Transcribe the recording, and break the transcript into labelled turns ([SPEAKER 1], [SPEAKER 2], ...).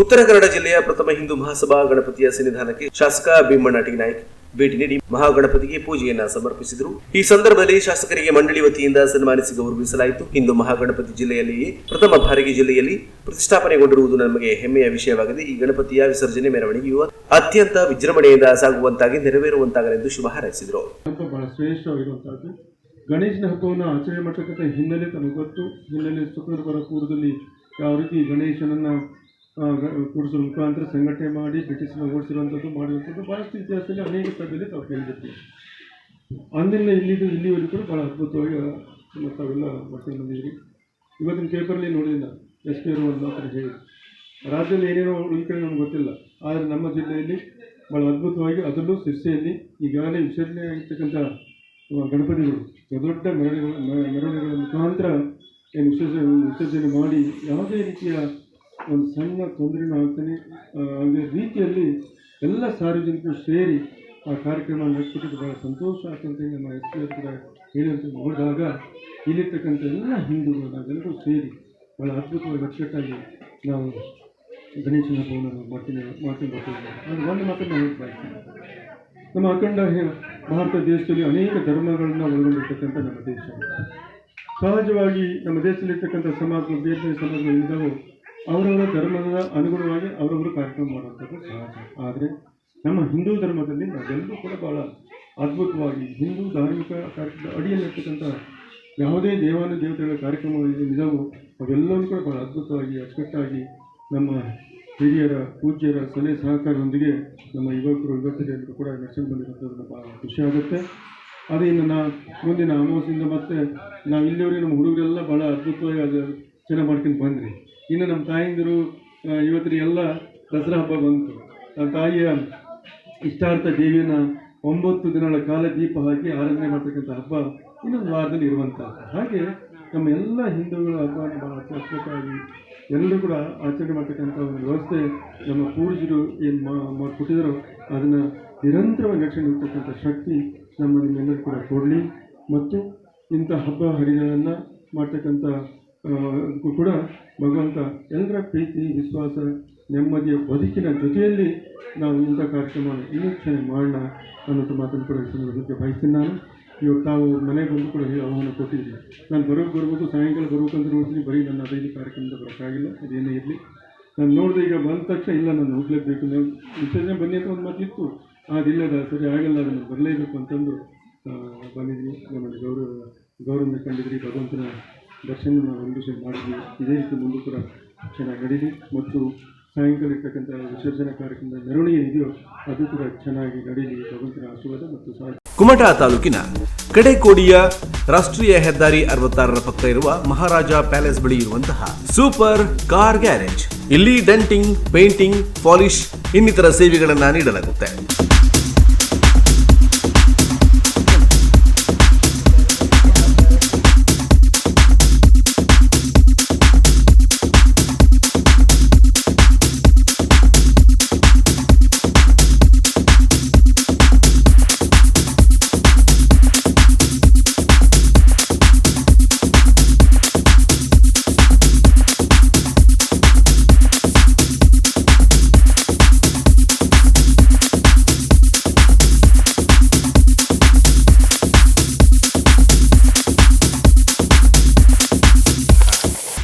[SPEAKER 1] ಉತ್ತರ ಕನ್ನಡ ಜಿಲ್ಲೆಯ ಪ್ರಥಮ ಹಿಂದೂ ಮಹಾಸಭಾ ಗಣಪತಿಯ ಸನ್ನಿಧಾನಕ್ಕೆ ಶಾಸಕ ಭೀಮಣ್ಣ ಟಿ ನಾಯ್ಕ್ ಭೇಟಿ ನೀಡಿ ಮಹಾಗಣಪತಿಗೆ ಪೂಜೆಯನ್ನ ಸಮರ್ಪಿಸಿದರು. ಈ ಸಂದರ್ಭದಲ್ಲಿ ಶಾಸಕರಿಗೆ ಮಂಡಳಿ ವತಿಯಿಂದ ಸನ್ಮಾನಿಸಿ ಗೌರವಿಸಲಾಯಿತು. ಹಿಂದೂ ಮಹಾಗಣಪತಿ ಜಿಲ್ಲೆಯಲ್ಲಿಯೇ ಪ್ರಥಮ ಬಾರಿಗೆ ಜಿಲ್ಲೆಯಲ್ಲಿ ಪ್ರತಿಷ್ಠಾಪನೆಗೊಂಡಿರುವುದು ನಮಗೆ ಹೆಮ್ಮೆಯ ವಿಷಯವಾಗಿದೆ. ಈ ಗಣಪತಿಯ ವಿಸರ್ಜನೆ ಮೆರವಣಿಗೆಯು ಅತ್ಯಂತ ವಿಜೃಂಭಣೆಯಿಂದ ಸಾಗುವಂತಾಗಿ ನೆರವೇರುವಂತಾಗಲೆಂದು ಶುಭ ಹಾರೈಸಿದರು.
[SPEAKER 2] ಗಣೇಶನ ಹಬ್ಬವನ್ನು ಆಚರಣೆ ಮಾಡತಕ್ಕಂಥ ಹಿನ್ನೆಲೆ ತನಗೆ ಗೊತ್ತು. ಹಿನ್ನೆಲೆ ಸುಖದ ಪೂರ್ವದಲ್ಲಿ ಯಾವ ರೀತಿ ಗಣೇಶನನ್ನು ಕೂಡಿಸೋ ಮುಖಾಂತರ ಸಂಘಟನೆ ಮಾಡಿ ಬ್ರಿಟಿಷನ್ನ ಓಡಿಸಿರುವಂಥದ್ದು ಮಾಡಿರುವಂಥದ್ದು ಭಾಳಷ್ಟು ಇತಿಹಾಸದಲ್ಲಿ ಅನೇಕ ಸಭೆಯಲ್ಲಿ ತಾವು ಕೇಳಿದ್ದೀವಿ ಅಂದಿನ ಇಲ್ಲಿದ್ದು ಇಲ್ಲಿವರೆಗೂ ಕೂಡ ಭಾಳ ಅದ್ಭುತವಾಗಿ ತಾವೆಲ್ಲ ಮಾಡ್ಕೊಂಡು ಬಂದಿದ್ದೀರಿ. ಇವತ್ತಿನ ಪೇಪರಲ್ಲಿ ನೋಡಿಲ್ಲ ಎಸ್ ಪಿ ಅವರು ಮಾತ್ರ ಹೇಳಿ ರಾಜ್ಯದಲ್ಲಿ ಏನೇನೋ ಕಡೆ ನಮ್ಗೆ ಗೊತ್ತಿಲ್ಲ, ಆದರೆ ನಮ್ಮ ಜಿಲ್ಲೆಯಲ್ಲಿ ಭಾಳ ಅದ್ಭುತವಾಗಿ ಅದರಲ್ಲೂ ಸಿರ್ಸೆಯಲ್ಲಿ ಈಗಾಗಲೇ ವಿಸರ್ಜನೆ ಆಗಿರ್ತಕ್ಕಂಥ ಗಣಪತಿಗಳು, ದೊಡ್ಡ ಮೆರವಣಿಗೆಗಳ ಮೆರ- ಮೆರವಣಿಗೆಗಳ ಮುಖಾಂತರ ಏನು ವಿಸರ್ಜನೆ ವಿಸರ್ಜನೆ ಮಾಡಿ ಯಾವುದೇ ರೀತಿಯ ಒಂದು ಸಣ್ಣ ತೊಂದರೆನೂ ಆಗ್ತಾನೆ ಅದೇ ರೀತಿಯಲ್ಲಿ ಎಲ್ಲ ಸಾರ್ವಜನಿಕರು ಸೇರಿ ಆ ಕಾರ್ಯಕ್ರಮ ನಡೆಸ್ಬಿಟ್ಟಿದ್ದು ಭಾಳ ಸಂತೋಷ ಆಗ್ತದೆ ನಮ್ಮ ಎಸ್ ಪಿ ಹೇಳಿದಂತ ನೋಡಿದಾಗ, ಇಲ್ಲಿರ್ತಕ್ಕಂಥ ಎಲ್ಲ ಹಿಂದೂಗಳು ನಾವೆಲ್ಲರೂ ಸೇರಿ ಭಾಳ ಅದ್ಭುತವಾಗಿ ಅಚ್ಚುಕಟ್ಟಾಗಿ ನಾವು ಗಣೇಶನ ಹಬ್ಬವನ್ನು ಮಾಡ್ತೀನಿ ಮಾಡ್ತೀನಿ ಬರ್ತೀವಿ. ಒಂದು ಮಾತನ್ನು ನಾನು ಹೇಳಕ್ ಬಯಸ್ತೀನಿ ನಮ್ಮ ಅಖಂಡ ಭಾರತ ದೇಶದಲ್ಲಿ ಅನೇಕ ಧರ್ಮಗಳನ್ನ ಒಳಗೊಂಡಿರ್ತಕ್ಕಂಥ ನಮ್ಮ ದೇಶ. ಸಹಜವಾಗಿ ನಮ್ಮ ದೇಶದಲ್ಲಿರ್ತಕ್ಕಂಥ ಸಮಾಜಗಳು ಬೇರೆ ಬೇರೆ ಸಮಾಜಗಳು ಅವರವರ ಧರ್ಮದ ಅನುಗುಣವಾಗಿ ಅವರವರು ಕಾರ್ಯಕ್ರಮ ಮಾಡುವಂಥದ್ದು ಸಹಜ. ಆದರೆ ನಮ್ಮ ಹಿಂದೂ ಧರ್ಮದಲ್ಲಿ ನಾವೆಲ್ಲರೂ ಕೂಡ ಭಾಳ ಅದ್ಭುತವಾಗಿ ಹಿಂದೂ ಧಾರ್ಮಿಕ ಕಾರ್ಯಕ್ರಮದ ಅಡಿಯಲ್ಲಿರ್ತಕ್ಕಂಥ ಯಾವುದೇ ದೇವಾಲಯ ದೇವತೆಗಳ ಕಾರ್ಯಕ್ರಮಗಳಿಗೆ ನಿಜವೂ ಅವೆಲ್ಲವೂ ಕೂಡ ಭಾಳ ಅದ್ಭುತವಾಗಿ, ಅಚ್ಚುಕಟ್ಟಾಗಿ ನಮ್ಮ ಹಿರಿಯರ, ಪೂಜ್ಯರ ಸಲಹೆ ಸಹಕಾರದೊಂದಿಗೆ ನಮ್ಮ ಯುವಕರು ಯುವತಿಯರು ಕೂಡ ನಡೆಸಿಕೊಂಡು ಬಂದಿರೋದು ಭಾಳ ಖುಷಿ ಆಗುತ್ತೆ. ಅದೇ ಇನ್ನು ನಾ, ಮುಂದಿನ ಅಮಾವಾಸ್ಯಿಂದ ಮತ್ತೆ ನಾವು ಇಲ್ಲಿವರೆಗೆ ನಮ್ಮ ಹುಡುಗರೆಲ್ಲ ಭಾಳ ಅದ್ಭುತವಾಗಿ ಅದು ಚೆನ್ನಾಗಿ ಮಾಡ್ಕೊಂಡು ಬಂದ್ರಿ. ಇನ್ನು ನಮ್ಮ ತಾಯಂದಿರು ಇವತ್ತಿನ ಎಲ್ಲ ದಸರಾ ಹಬ್ಬ ಬಂತು. ನಮ್ಮ ತಾಯಿಯ ಇಷ್ಟಾರ್ಥ ದೇವಿಯನ್ನು ಒಂಬತ್ತು ದಿನಗಳ ಕಾಲ ದೀಪ ಹಾಕಿ ಆರಾಧನೆ ಮಾಡ್ತಕ್ಕಂಥ ಹಬ್ಬ ಇನ್ನೊಂದು ವಾರದಲ್ಲಿ ಇರುವಂಥ ಹಾಗೆ ನಮ್ಮ ಎಲ್ಲ ಹಿಂದೂಗಳ ಹಬ್ಬವನ್ನು ಭಾಳ ಎಲ್ಲರೂ ಕೂಡ ಆಚರಣೆ ಮಾಡ್ತಕ್ಕಂಥ ಒಂದು ವ್ಯವಸ್ಥೆ ನಮ್ಮ ಪೂರ್ವಜರು ಏನು ಮಾ ಕೊಟ್ಟಿದ್ದಾರೋ ಅದನ್ನು ನಿರಂತರವಾಗಿ ರಕ್ಷಣೆ ಇರ್ತಕ್ಕಂಥ ಶಕ್ತಿ ನಮ್ಮ ನಿಮ್ಮೆಲ್ಲರೂ ಕೂಡ ಕೊಡಲಿ. ಮತ್ತು ಇಂಥ ಹಬ್ಬ ಹರಿಗಳನ್ನು ಮಾಡ್ತಕ್ಕಂಥ ಕೂಡ ಭಗವಂತ ಎಲ್ಲರ ಪ್ರೀತಿ, ವಿಶ್ವಾಸ, ನೆಮ್ಮದಿಯ ಬದುಕಿನ ಜೊತೆಯಲ್ಲಿ ನಾವು ಇಂಥ ಕಾರ್ಯಕ್ರಮವನ್ನು ವಿವೇಚನೆ ಮಾಡೋಣ ಅನ್ನೋದು ಮಾತನ್ನು ಕೂಡ ಸಂದರ್ಭಕ್ಕೆ ಬಯಸ್ತೀನಿ ನಾನು. ಇವಾಗ ತಾವು ಮನೆಗೆ ಬಂದು ಕೂಡ ಆಹ್ವಾನ ಕೊಟ್ಟಿದ್ದೀನಿ ನಾನು ಬರೋಕ್ಕೆ ಬರ್ಬೋದು ಸಾಯಂಕಾಲ ಬರ್ಬೇಕಂತ ನೋಡ್ತೀನಿ. ಬರೀ ನನ್ನ ಅದೈದು ಕಾರ್ಯಕ್ರಮದ ಬರೋಕ್ಕಾಗಿಲ್ಲ ಅದೇನೇ ಇರಲಿ. ನಾನು ನೋಡಿದೆ ಈಗ ಬಂದ ತಕ್ಷಣ ಇಲ್ಲ, ನಾನು ಹೋಗಲೇಬೇಕು. ನಾನು ವಿಸರ್ಜನೆ ಬನ್ನಿ ಅಂತ ಒಂದು ಮಾತಿತ್ತು ಅದಿಲ್ಲದ ಸರಿ ಆಗಲ್ಲ ಅದನ್ನು ಬರಲೇಬೇಕು ಅಂತಂದು ಬಂದಿದ್ದೀನಿ. ನಮ್ಮನ್ನು ಗೌರವ ಗೌರವ ಕಂಡಿದ್ರಿ, ಭಗವಂತನ ದರ್ಶನ ಒಂದು ವೆರಿಫಿಕೇಷನ್ ಮಾಡಿದ್ವಿ. ಇದೇ ರೀತಿ ಮುಂದೆ ಕೂಡ ಚೆನ್ನಾಗಿ ನಡೀಲಿ. ಮತ್ತು ಸಾಯಂಕಾಲ ಇರ್ತಕ್ಕಂಥ ವಿಸರ್ಜನಾ ಕಾರ್ಯಕ್ರಮದ ಮೆರವಣಿಗೆ ಇದೆಯೋ, ಅದು ಕೂಡ ಚೆನ್ನಾಗಿ ನಡೀಲಿ. ಭಗವಂತನ ಆಶೀರ್ವಾದ ಮತ್ತು
[SPEAKER 1] ಕುಮಟಾ ತಾಲೂಕಿನ ಕಡೆಕೋಡಿಯ ರಾಷ್ಟ್ರೀಯ ಹೆದ್ದಾರಿ ಅರವತ್ತಾರರ ಪಕ್ಕ ಇರುವ ಮಹಾರಾಜ ಪ್ಯಾಲೇಸ್ ಬಳಿ ಇರುವಂತಹ ಸೂಪರ್ ಕಾರ್ ಗ್ಯಾರೇಜ್. ಇಲ್ಲಿ ಡೆಂಟಿಂಗ್, ಪೇಂಟಿಂಗ್, ಪಾಲಿಶ್ ಇನ್ನಿತರ ಸೇವೆಗಳನ್ನು ನೀಡಲಾಗುತ್ತೆ.